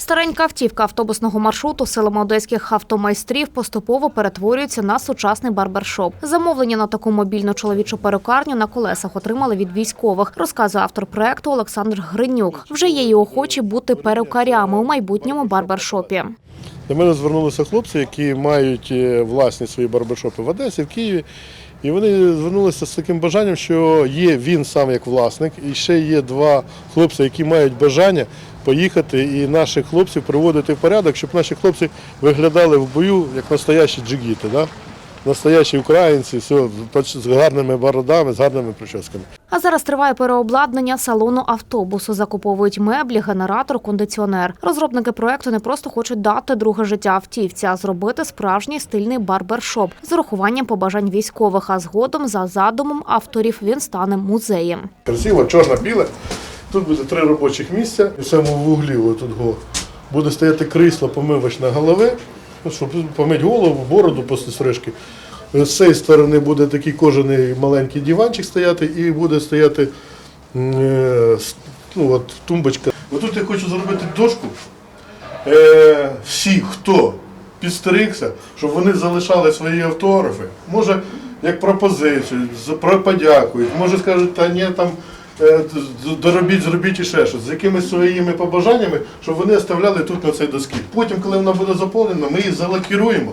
Старенька автівка автобусного маршруту силами одеських автомайстрів поступово перетворюється на сучасний барбершоп. Замовлення на таку мобільну чоловічу перукарню на колесах отримали від військових, розказує автор проекту Олександр Гринюк. Вже є й охочі бути перукарями у майбутньому барбершопі. До мене звернулися хлопці, які мають е, власні свої барбершопи в Одесі, в Києві. І вони звернулися з таким бажанням, що є він сам як власник, і ще є два хлопці, які мають бажання поїхати і наших хлопців приводити в порядок, щоб наші хлопці виглядали в бою як настоящі джигіти, да? Настоящі українці, все, з гарними бородами, з гарними прическами. А зараз триває переобладнання салону автобусу. Закуповують меблі, генератор, кондиціонер. Розробники проекту не просто хочуть дати друге життя автівці, а зробити справжній стильний барбершоп з урахуванням побажань військових. А згодом за задумом авторів він стане музеєм. Красиво, чорно-біле. Тут буде три робочих місця. І в самому вуглі отут го, буде стояти крісло помивочне голови, щоб помити голову, бороду після стрижки. З цієї сторони буде такий кожаний маленький диванчик стояти і буде стояти е, ну, от, тумбочка. Отут я хочу зробити дошку. Е, всі, хто підстригся, щоб вони залишали свої автографи. Може, як пропозицію, про- подякують, може скажуть, та ні, там доробіть, зробіть і ще щось, з якимись своїми побажаннями, щоб вони оставляли тут на цій доскі. Потім, коли вона буде заповнена, ми її залакіруємо.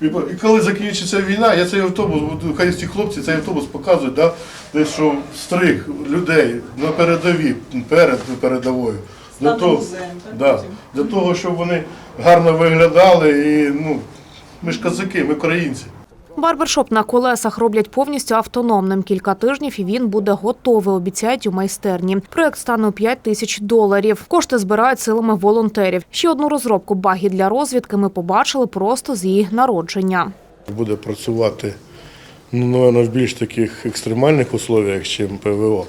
І коли закінчиться війна, я цей автобус, буду- хай ці хлопці цей автобус показують, да, десь що стриг людей на передовій, перед передовою. Для того, музеєм, да, для того, щоб вони гарно виглядали і ну, ми ж козаки, ми українці. Барбершоп на колесах роблять повністю автономним. Кілька тижнів і він буде готовий, обіцяють у майстерні. Проект стане у 5 тисяч доларів. Кошти збирають силами волонтерів. Ще одну розробку багі для розвідки ми побачили просто з її народження. Буде працювати ну, напевно, в більш таких екстремальних условіях, ніж ПВО.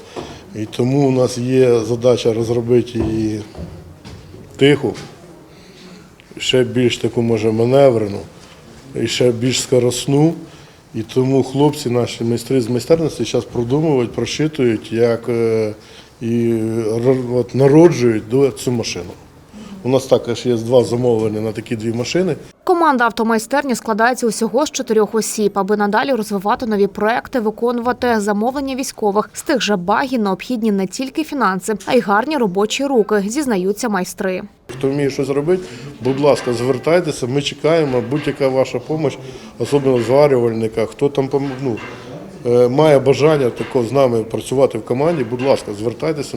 І тому у нас є задача розробити її тиху, ще більш таку, може, маневрену, і ще більш скоросну. І тому хлопці, наші майстри з майстерності, зараз продумують, прошитують, як е, і от, народжують цю машину. У нас також є два замовлення на такі дві машини. Команда автомайстерні складається усього з чотирьох осіб, аби надалі розвивати нові проекти, виконувати замовлення військових. З тих же багі необхідні не тільки фінанси, а й гарні робочі руки, зізнаються майстри. Хто вміє щось робити, будь ласка, звертайтеся, ми чекаємо, будь-яка ваша допомога, особливо зварювальника, хто там ну, е, має бажання тако з нами працювати в команді, будь ласка, звертайтеся.